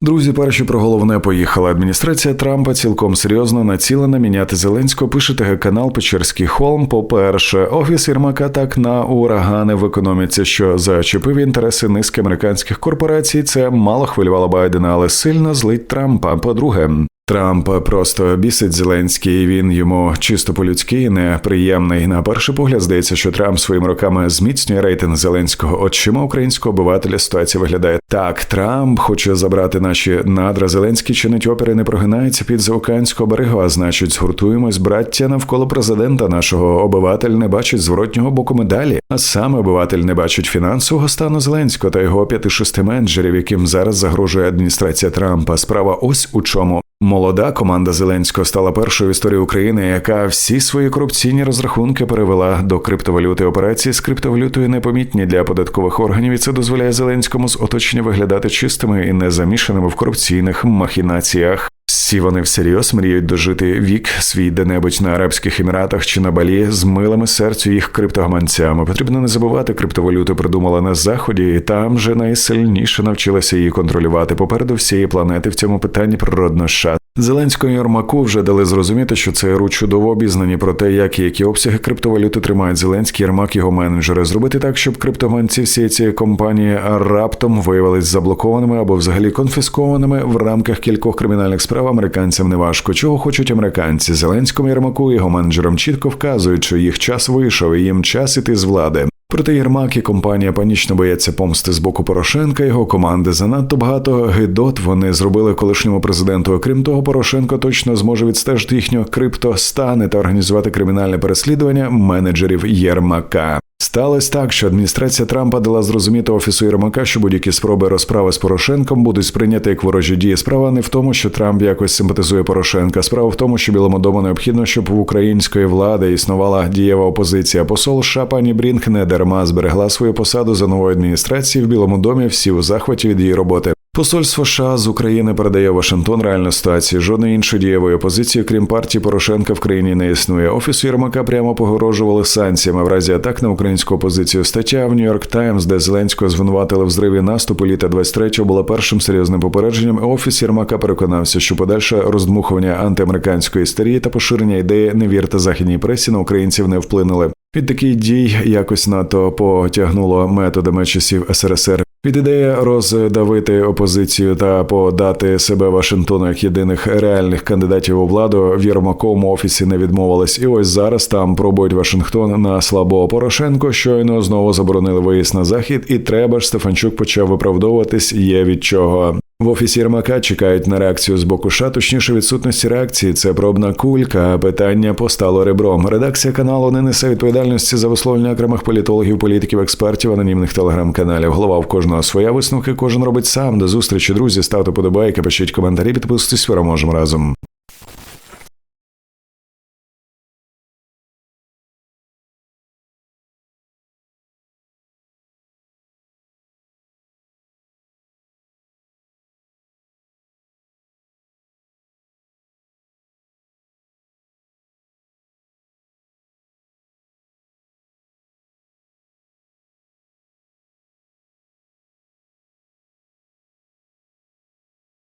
Друзі, перші про головне поїхали. Адміністрація Трампа цілком серйозно націлена міняти Зеленського. Пише ТГ канал Печерський Холм. По перше, офіс Єрмака так на урагани в економіці, що зачепив інтереси низки американських корпорацій. Це мало хвилювало Байдена, але сильно злить Трампа. По-друге. Трамп просто бісить Зеленський. Він йому чисто по-людськи неприємний. На перший погляд здається, що Трамп своїми роками зміцнює рейтинг Зеленського. Очима українського обивателя ситуація виглядає так. Трамп хоче забрати наші надра. Зеленський чинить опери, не прогинається під заокеанського берегу. А значить, згуртуємось, браття навколо президента нашого. Обиватель не бачить зворотнього боку медалі. А саме обиватель не бачить фінансового стану Зеленського та його п'яти-шести менеджерів, яким зараз загрожує адміністрація Трампа. Справа ось у чому. Молода команда Зеленського стала першою в історії України, яка всі свої корупційні розрахунки перевела до криптовалюти. Операції з криптовалютою непомітні для податкових органів, і це дозволяє Зеленському з оточення виглядати чистими і не замішаними в корупційних махінаціях. Всі вони всерйоз мріють дожити вік свій де-небудь на Арабських Еміратах чи на Балі з милими серцю їх криптогаманцями. Потрібно не забувати, криптовалюту придумала на заході, і там же найсильніше навчилася її контролювати. Попереду всієї планети в цьому питанні природно США. Зеленському Єрмаку вже дали зрозуміти, що ЦРУ чудово обізнані про те, як і які обсяги криптовалюти тримають Зеленський Єрмак його менеджери. Зробити так, щоб криптогаманці всієї цієї компанії раптом виявились заблокованими або взагалі конфіскованими в рамках кількох кримінальних справ американцям неважко. Чого хочуть американці? Зеленському Єрмаку і його менеджерам чітко вказують, що їх час вийшов, і їм час іти з влади. Проте Єрмак і компанія панічно бояться помсти з боку Порошенка. Його команди занадто багато гидот вони зробили колишньому президенту. Окрім того, Порошенко точно зможе відстежити їхнього криптостани та організувати кримінальне переслідування менеджерів Єрмака. Сталося так, що адміністрація Трампа дала зрозуміти офісу Єрмака, що будь-які спроби розправи з Порошенком будуть сприйняти як ворожі дії. Справа не в тому, що Трамп якось симпатизує Порошенка. Справа в тому, що Білому дому необхідно, щоб в української влади існувала дієва опозиція. Посол США пані Брінк не дарма зберегла свою посаду за новою адміністрацією в Білому домі. Всі у захваті від її роботи. Посольство США з України передає Вашингтон реальну ситуацію. Жодної іншої дієвої опозиції, крім партії Порошенка, в країні не існує. Офісу Єрмака прямо погрожували санкціями в разі атак на українську опозицію. Стаття в Нью-Йорк Таймс, де Зеленського звинуватили в зриві наступу літа 23-го, була першим серйозним попередженням. Офіс Єрмака переконався, що подальше роздмухування антиамериканської істерії та поширення ідеї не вірте західній пресі на українців не вплинули. Від таких дій якось НАТО потягнуло методами часів СРСР. Від ідеї роздавити опозицію та подати себе Вашингтону як єдиних реальних кандидатів у владу в Єрмаковому офісі не відмовились. І ось зараз там пробують Вашингтон на слабого Порошенко. Щойно знову заборонили виїзд на захід, і треба ж Стефанчук почав виправдовуватись. Є від чого. В офісі Єрмака чекають на реакцію з боку США, точніше відсутності реакції. Це пробна кулька. а Питання постало ребром. Редакція каналу не несе відповідальності за висловлення окремих політологів, політиків, експертів, анонімних телеграм-каналів. Голова в кожного своя висновки, кожен робить сам. До зустрічі, друзі. Ставте подобайки, пишіть коментарі, підписуйтесь, переможемо разом.